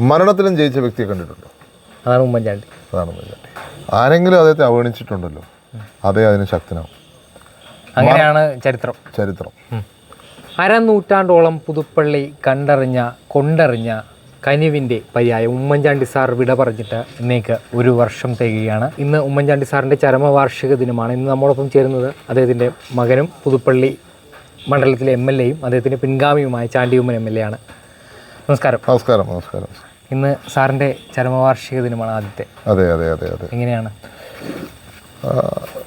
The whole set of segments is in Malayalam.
മരണത്തിലും ജയിച്ച വ്യക്തിയെ കണ്ടിട്ടുണ്ടോ? അതാണ് ഉമ്മൻചാണ്ടി. അതാണ് ഉമ്മൻചാണ്ടി. ആരെങ്കിലും അദ്ദേഹത്തെ അവഗണിച്ചിട്ടുണ്ടല്ലോ അതേ അതിന് ശക്തനാവും. അങ്ങനെയാണ് ചരിത്രം. ചരിത്രം. അരനൂറ്റാണ്ടോളം പുതുപ്പള്ളി കണ്ടറിഞ്ഞ കൊണ്ടറിഞ്ഞ കനിവിന്റെ പര്യായം ഉമ്മൻചാണ്ടി സാർ വിട പറഞ്ഞിട്ട് ഇന്നേക്ക് ഒരു വർഷം തികയാണ് ഇന്ന് ഉമ്മൻചാണ്ടി സാറിന്റെ ചരമവാർഷിക ദിനമാണ്. ഇന്ന് നമ്മോടൊപ്പം ചേരുന്നത് അദ്ദേഹത്തിന്റെ മകനും പുതുപ്പള്ളി മണ്ഡലത്തിലെ എം എൽ എയും അദ്ദേഹത്തിന്റെ പിൻഗാമിയുമായ ചാണ്ടിയുമ്മൻ എം എൽ എ ആണ്. നമസ്കാരം. നമസ്കാരം നമസ്കാരം. ഇന്ന് സാറിന്റെ ചരമവാർഷിക ദിനമാണ് ആദ്യത്തെ. അതെ അതെ അതെ അതെ. എങ്ങനെയാണ്?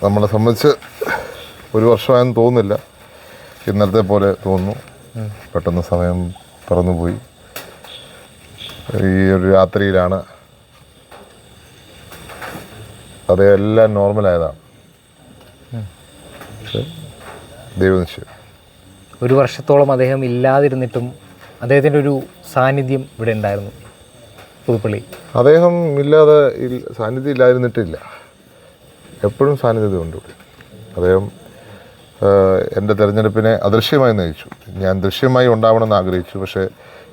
നമ്മളെ സംബന്ധിച്ച് ഒരു വർഷമായെന്ന് തോന്നുന്നില്ല. ഇന്നലത്തെ പോലെ തോന്നുന്നു. പെട്ടെന്ന് സമയം പറന്നുപോയി. ഈ ഒരു രാത്രിയിലാണ് അതെല്ലാം നോർമലായതാണ്. ദൈവനിശ്ചയം ഒരു വർഷത്തോളം അദ്ദേഹം ഇല്ലാതിരുന്നിട്ടും അദ്ദേഹത്തിന്റെ ഒരു സാന്നിധ്യം ഇവിടെ ഉണ്ടായിരുന്നു. പുതുപ്പള്ളി. അദ്ദേഹം ഇല്ലാതെ സാന്നിധ്യം ഇല്ലായിരുന്നിട്ടില്ല എപ്പോഴും സാന്നിധ്യമുണ്ട് ഉണ്ട്. അദ്ദേഹം എന്റെ തിരഞ്ഞെടുപ്പിനെ അദൃശ്യമായി നയിച്ചു. ഞാൻ ദൃശ്യമായി ഉണ്ടാവണമെന്ന് ആഗ്രഹിച്ചു പക്ഷേ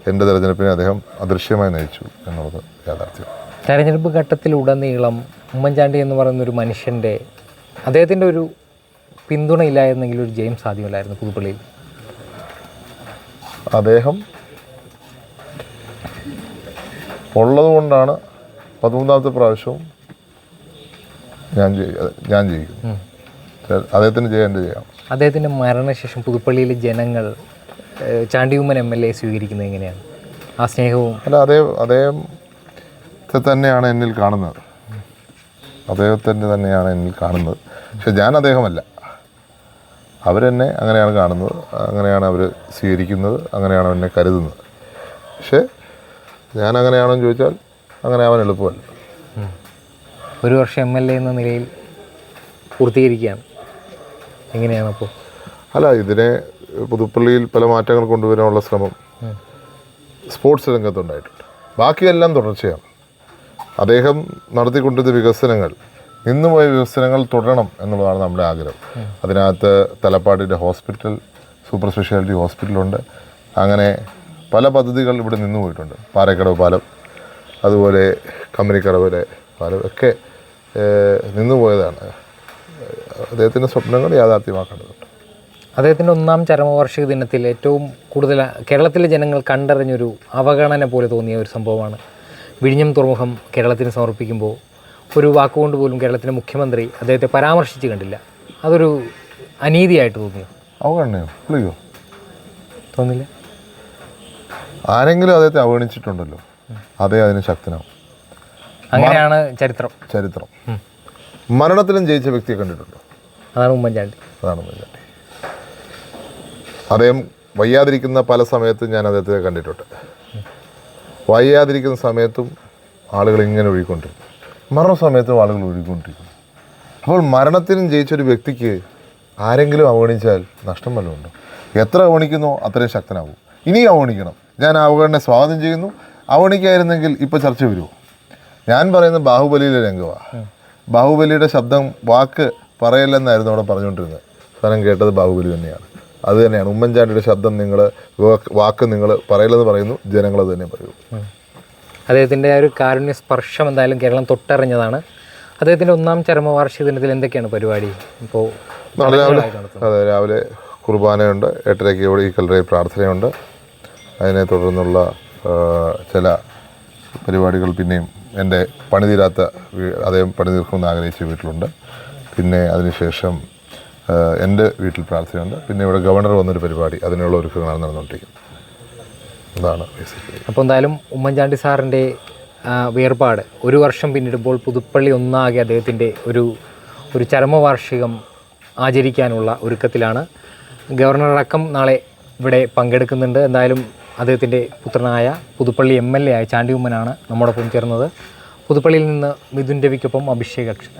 എന്റെ തിരഞ്ഞെടുപ്പിനെ അദ്ദേഹം അദൃശ്യമായി നയിച്ചു എന്നുള്ളത് യാഥാർത്ഥ്യം. തെരഞ്ഞെടുപ്പ് ഘട്ടത്തിലുടനീളം ഉമ്മൻചാണ്ടി എന്ന് പറയുന്ന ഒരു മനുഷ്യന്റെ അദ്ദേഹത്തിന്റെ ഒരു പിന്തുണ ഇല്ലായിരുന്നെങ്കിൽ ഒരു ജയം സാധ്യമല്ലായിരുന്നു പുതുപ്പള്ളിയിൽ. അദ്ദേഹം ഉള്ളതുകൊണ്ടാണ് പതിമൂന്നാമത്തെ പ്രാവശ്യവും ഞാൻ ജയി- ഞാൻ ജയിക്കുന്നു അദ്ദേഹത്തിന് ചെയ്യാൻ എന്റെ ചെയ്യാം അദ്ദേഹത്തിന്റെ മരണശേഷം പുതുപ്പള്ളിയിലെ ജനങ്ങൾ ചാണ്ടിയുമ്മൻ എം എൽ എ സ്വീകരിക്കുന്നത് എങ്ങനെയാണ്? ആ സ്നേഹവും അല്ല അദ്ദേഹം അദ്ദേഹത്തെ തന്നെയാണ് എന്നിൽ കാണുന്നത്. അദ്ദേഹത്തിന്റെ തന്നെയാണ് എന്നിൽ കാണുന്നത്. പക്ഷെ ഞാൻ അദ്ദേഹമല്ല. അവരെന്നെ അങ്ങനെയാണ് കാണുന്നത്. അങ്ങനെയാണ് അവർ സ്വീകരിക്കുന്നത്. അങ്ങനെയാണ് എന്നെ കരുതുന്നത്. പക്ഷേ ഞാൻ അങ്ങനെയാണെന്ന് ചോദിച്ചാൽ അങ്ങനെ ആവാൻ എളുപ്പമല്ല. ഒരു വർഷം എം എൽ എ എന്ന നിലയിൽ പൂർത്തീകരിക്കുകയാണ്. എങ്ങനെയാണ് അപ്പോൾ അല്ല ഇതിനെ പുതുപ്പള്ളിയിൽ പല മാറ്റങ്ങൾ കൊണ്ടുവരാനുള്ള ശ്രമം സ്പോർട്സ് രംഗത്തുണ്ടായിട്ടുണ്ട്. ബാക്കിയെല്ലാം തുടർച്ചയാണ്. അദ്ദേഹം നടത്തിക്കൊണ്ടിരുന്ന വികസനങ്ങൾ നിന്നുപോയ വികസനങ്ങൾ തുടരണം എന്നുള്ളതാണ് നമ്മുടെ ആഗ്രഹം. അതിനകത്ത് തലപ്പാടിന്റെ ഹോസ്പിറ്റൽ സൂപ്പർ സ്പെഷ്യാലിറ്റി ഹോസ്പിറ്റലുണ്ട്. അങ്ങനെ പല പദ്ധതികൾ ഇവിടെ നിന്ന് പോയിട്ടുണ്ട്. പാറക്കടവ് പാലം അതുപോലെ കമ്പനിക്കടവിലെ പാലം ഒക്കെ നിന്നു പോയതാണ്. അദ്ദേഹത്തിന്റെ സ്വപ്നങ്ങൾ യാഥാർത്ഥ്യമാക്കേണ്ടതുണ്ട്. അദ്ദേഹത്തിന്റെ ഒന്നാം ചരമവാർഷിക ദിനത്തിൽ ഏറ്റവും കൂടുതൽ കേരളത്തിലെ ജനങ്ങൾ കണ്ടറിഞ്ഞൊരു അവഗണന പോലെ തോന്നിയ ഒരു സംഭവമാണ്. വിഴിഞ്ഞം തുറമുഖം കേരളത്തിന് സമർപ്പിക്കുമ്പോൾ ഒരു വാക്കുകൊണ്ട് പോലും കേരളത്തിന്റെ മുഖ്യമന്ത്രി അദ്ദേഹത്തെ പരാമർശിച്ച് കണ്ടില്ല. അതൊരു അനീതിയായിട്ട് തോന്നിയോ? അവഗണനയോ? തോന്നില്ലേ തോന്നില്ല? ആരെങ്കിലും അദ്ദേഹത്തെ അവഗണിച്ചിട്ടുണ്ടല്ലോ അതേ അതിന് ശക്തനാവും. അങ്ങനെയാണ് ചരിത്രം. ചരിത്രം. മരണത്തിലും ജയിച്ച വ്യക്തിയെ കണ്ടിട്ടുണ്ടോ? അതാണ് ഉമ്മൻചാണ്ടി. അതാണ് ഉമ്മൻചാണ്ടി. അദ്ദേഹം വയ്യാതിരിക്കുന്ന പല സമയത്തും ഞാൻ അദ്ദേഹത്തെ കണ്ടിട്ടുണ്ട്. വയ്യാതിരിക്കുന്ന സമയത്തും ആളുകൾ ഇങ്ങനെ ഒഴുകിക്കൊണ്ടിരിക്കും മരണ സമയത്തും ആളുകൾ ഒഴുകിക്കൊണ്ടിരിക്കും അപ്പോൾ മരണത്തിനും ജയിച്ചൊരു വ്യക്തിക്ക് ആരെങ്കിലും അവഗണിച്ചാൽ നഷ്ടം വല്ലതും ഉണ്ടോ? എത്ര അവഗണിക്കുന്നോ അത്രയും ശക്തനാകും ഇനിയും അവഗണിക്കണം. ഞാൻ അവഗണനെ സ്വാഗതം ചെയ്യുന്നു. അവഗണിക്കായിരുന്നെങ്കിൽ ഇപ്പോൾ ചർച്ച വരുമോ ഞാൻ പറയുന്നത് ബാഹുബലിയിലെ രംഗമാണ് ബാഹുബലിയുടെ ശബ്ദം വാക്ക് പറയല്ലെന്നായിരുന്നു അവിടെ പറഞ്ഞുകൊണ്ടിരുന്നത്. സ്ഥലം കേട്ടത് ബാഹുബലി തന്നെയാണ്. അത് തന്നെയാണ്. ഉമ്മൻചാണ്ടിയുടെ ശബ്ദം നിങ്ങൾ വാക്ക് നിങ്ങൾ പറയലെന്ന് പറയുന്നു. ജനങ്ങൾ അത് തന്നെ പറയൂ. അദ്ദേഹത്തിന്റെ ആ ഒരു കാരുണ്യ സ്പർശം എന്തായാലും കേരളം തൊട്ടറിഞ്ഞതാണ്. അദ്ദേഹത്തിന്റെ ഒന്നാം ചരമവാർഷിക ദിനത്തിൽ എന്തൊക്കെയാണ് പരിപാടി? ഇപ്പോൾ രാവിലെ അതെ രാവിലെ കുർബാനയുണ്ട്. എട്ടരയ്ക്ക് ഇവിടെ ഈ കല്ലറയിൽ പ്രാർത്ഥനയുണ്ട്. അതിനെ തുടർന്നുള്ള ചില പരിപാടികൾ പിന്നെയും എന്റെ പണി തീരാത്ത വീ- അദ്ദേഹം പണി തീർക്കുമെന്ന് ആഗ്രഹിച്ച വീട്ടിലുണ്ട്. പിന്നെ അതിനുശേഷം എന്റെ വീട്ടിൽ പ്രാർത്ഥനയുണ്ട്. പിന്നെ ഇവിടെ ഗവർണർ വന്നൊരു പരിപാടി അതിനുള്ള ഒരുക്കങ്ങളാണ് നടന്നുകൊണ്ടിരിക്കുന്നത്. അതാണ് ബേസിക്കലി അപ്പോൾ എന്തായാലും ഉമ്മൻചാണ്ടി സാറിന്റെ വേർപാട് ഒരു വർഷം പിന്നിടുമ്പോൾ പുതുപ്പള്ളി ഒന്നാകെ അദ്ദേഹത്തിന്റെ ഒരു ഒരു ചരമവാർഷികം ആചരിക്കാനുള്ള ഒരുക്കത്തിലാണ്. ഗവർണറടക്കം നാളെ ഇവിടെ പങ്കെടുക്കുന്നുണ്ട്. എന്തായാലും അദ്ദേഹത്തിന്റെ പുത്രനായ പുതുപ്പള്ളി എം എൽ എ ആയ ചാണ്ടി ഉമ്മനാണ് നമ്മോടൊപ്പം ചേർന്നത്. പുതുപ്പള്ളിയിൽ നിന്ന് മിഥുൻ രവിക്കൊപ്പം അഭിഷേക് അക്ഷര